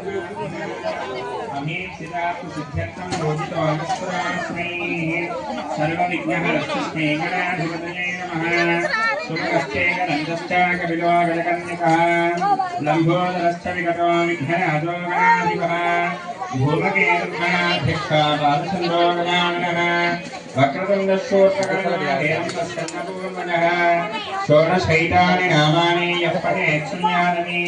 सिद्ध्यर्थं भोजितवानस्त्राश्रैः सर्वविघ्नः रक्षस्नेहणाधिपतये नमः सुरगश्चेन नन्दश्चाकबिलो गजकन्निकः लम्बोदरश्च विगतो विघ्नराजो गणाधिपः भूमकेन्द्रणाधिक्कालचन्द्रो गजाननः वक्रतुण्डशोत्रकर्णपूर्वजः षोडशैतानि नामानि यः पठेत् संयानने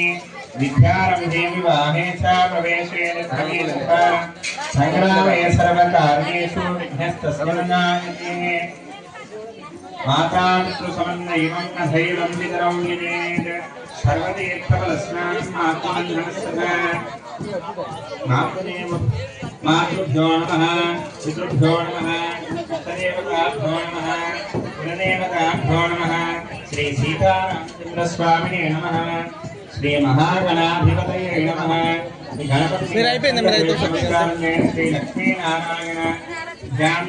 विद्यारम्भेमि वामेशा प्रवेशेन धनेशा सङ्ग्रामे सर्वकार्येषु ह्यस्तस्मिन्नाये मातापितृसमन्वयं न धैर्यं पितरौ यजेत् सर्वतीर्थफलस्नानम् आत्मबन्धनस्य मातुदेव मातृभ्यो नमः पितृभ्यो नमः देवताभ्यो नमः कुलदेवताभ्यो नमः श्रीसीतारामचन्द्रस्वामिने नमः శ్రీ మహాగణాధిపతయ నమ మీరు అయిపోయింది మీరు అయిపోయింది శ్రీ లక్ష్మీనారాయణ ధ్యాన్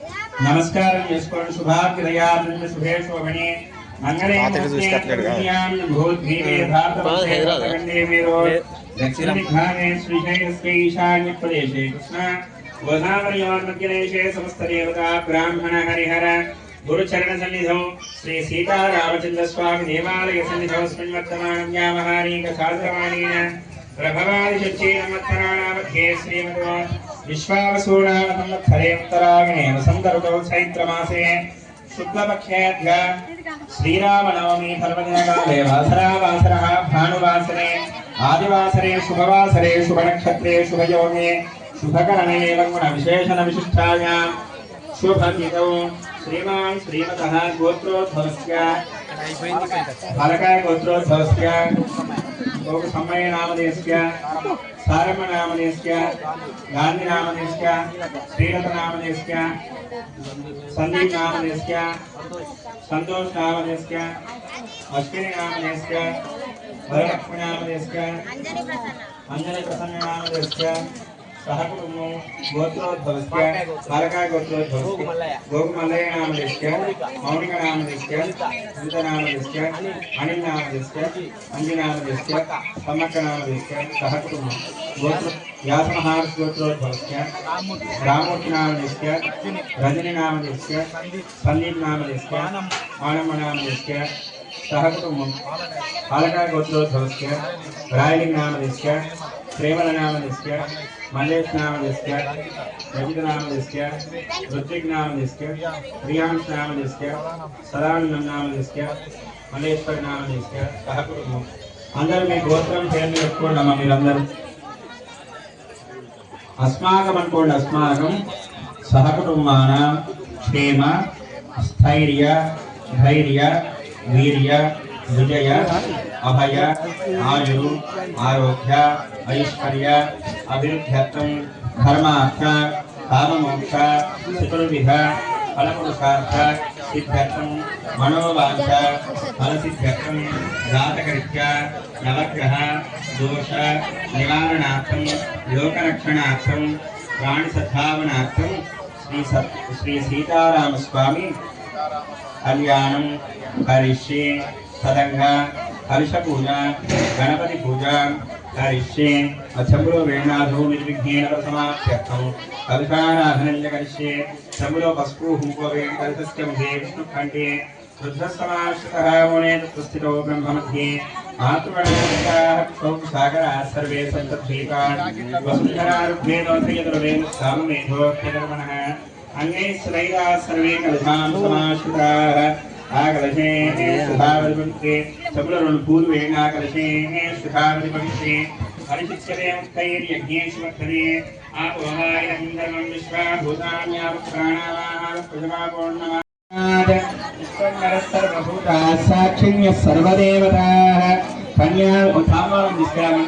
నమస్కారం చేసుకోండి శుభాగ్రయాలు శుభేషు అవని దక్షిణాగ్నే శ్రీశైలస్య ఈశాన్య ప్రదేశే కృష్ణ గోదావరియోన్మధ్యదేశే సమస్త దేవతా బ్రాహ్మణ హరిహర గురుచరణ సన్నిధౌ శ్రీ సీతారామచంద్ర స్వామి దేవాలయ సన్నిధౌ స్మిన్వర్తమానం యామహారీక సాధురవాణీన ప్రభవాది శుచీనమత్తరాణామధ్యే శ్రీమద్వాన్ విశ్వావసూనామ చైత్రమాసే శుక్లపక్షేద్య శ్రీరామనవమి పర్వదినకాలే వాసరావాసర భానువాసరే ఆదివాసరే శుభవాసరే శుభనక్షత్రే శుభయోగే శుభకరణే గుణ విశేషణ విశిష్టాయాం శుభకితౌ శ్రీమాన్ శ్రీమత గోత్రోద్భవస్య ఫలకాయ గోత్రోద్భవస్య लोकसम्मयनामधेयस्य सारम्यनामधेयस्य गान्धिनामधेयस्य श्रीलतनामधेयस्य सन्दीपनामधेयस्य सन्तोषनामधेयस्य अश्विनीनामधेयस्य वरलक्ष्मीनामधेयस्य अञ्जलिप्रसन्ननामधेयस्य ಸಹಕೃತಮೋ ಗೋತ್ರೋದ್ಭವಸ್ಯ ಬಾಲಕಾ ಗೋತ್ರೋದ್ಭವಸ್ಯ ಗೋಗುಮಲಯ ನಾಮದಸ್ಯ ಮೌನಿಕ ನಾಮದಸ್ಯ ಧೃತ ನಾಮದಸ್ಯ ಅಣಿ ನಾಮದಸ್ಯ ಅಂಜಿ ನಾಮದಸ್ಯ ಸಮಕ ನಾಮದಸ್ಯ ಸಹಕೃತಮ ಗೋತ್ರ व्यासमहार स्त्रोत्रोद्भवस्य रामोच नामनिष्य रजनी नामनिष्य संदीप नामनिष्य आनम नामनिष्य सहकुटुम्बम बालका गोत्रोद्भवस्य रायलिंग नामनिष्य ప్రేమలనామం తీసుక మల్లేష్ నామం తీసుక రజిత నామం తీసుక ఋత్విక్ నామం తీసుక ప్రియాంశ నామం తీసుక సదానందం నామం తీసుక మల్లేశ్వరి నామం తీసుక సహకుటుంబం అందరూ మీ గోత్రం పేర్లు పెట్టుకోండి అమ్మ మీరందరూ అస్మాకం అనుకోండి అస్మాకం సహకుటుంబాన క్షేమ స్థైర్య ధైర్య వీర్య विजय अभय आयु आरोग्य ऐश्वर्य अभिवृद्ध्यर्थम धर्मार्थ काममोक्ष चतुर्विध फलपुरुषार्थ सिद्ध्यर्थम मनोवांछ फल सिद्ध्यर्थम जातकरीत्या नवग्रह दोष निवारणार्थम लोकरक्षणार्थम प्राण सद्भावनार्थम श्री श्री सीताराम स्वामी कल्याणम करिष्ये सदंग हर्ष पूजा गणपति पूजा करिष्ये अचम्रो वेणाधो निर्विघ्नेन कलशाराधनं च करिष्ये चमुरो पस्पु हूको वेणकरितस्य मुखे विष्णुखण्डे रुद्रसमाश्रितः मुने तत्स्थितो ब्रह्ममध्ये मातृवणः सागराः सर्वे सन्तद्वीपान् वसुन्धरारुग्मेदोऽथयतुर्वेण सामवेदोऽप्यकर्मणः अन्ये श्रैराः सर्वे कलशां समाश्रिताः ఆకలశే సుధావరిపంక్షే సబులరుణ పూర్వేణ ఆకలశే సుధావరిపంక్షే పరిశిక్షదేముఖైర్యజ్ఞేశ్వర్ధనే ఆపోహాయ ఇంద్రమం విశ్వాభూతాన్యాపప్రాణానాపృజమాపోర్ణమా సాక్షిణ్య సర్వదేవతా కన్యా ధామాలను తీసుకురామని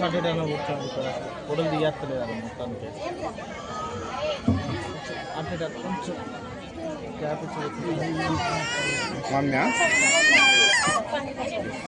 సాటర్డేలో కూర్చోండి ఇక్కడ పొడలు తీయత్తలేదు అది మొత్తానికి అంటే కొంచెం క్యాప్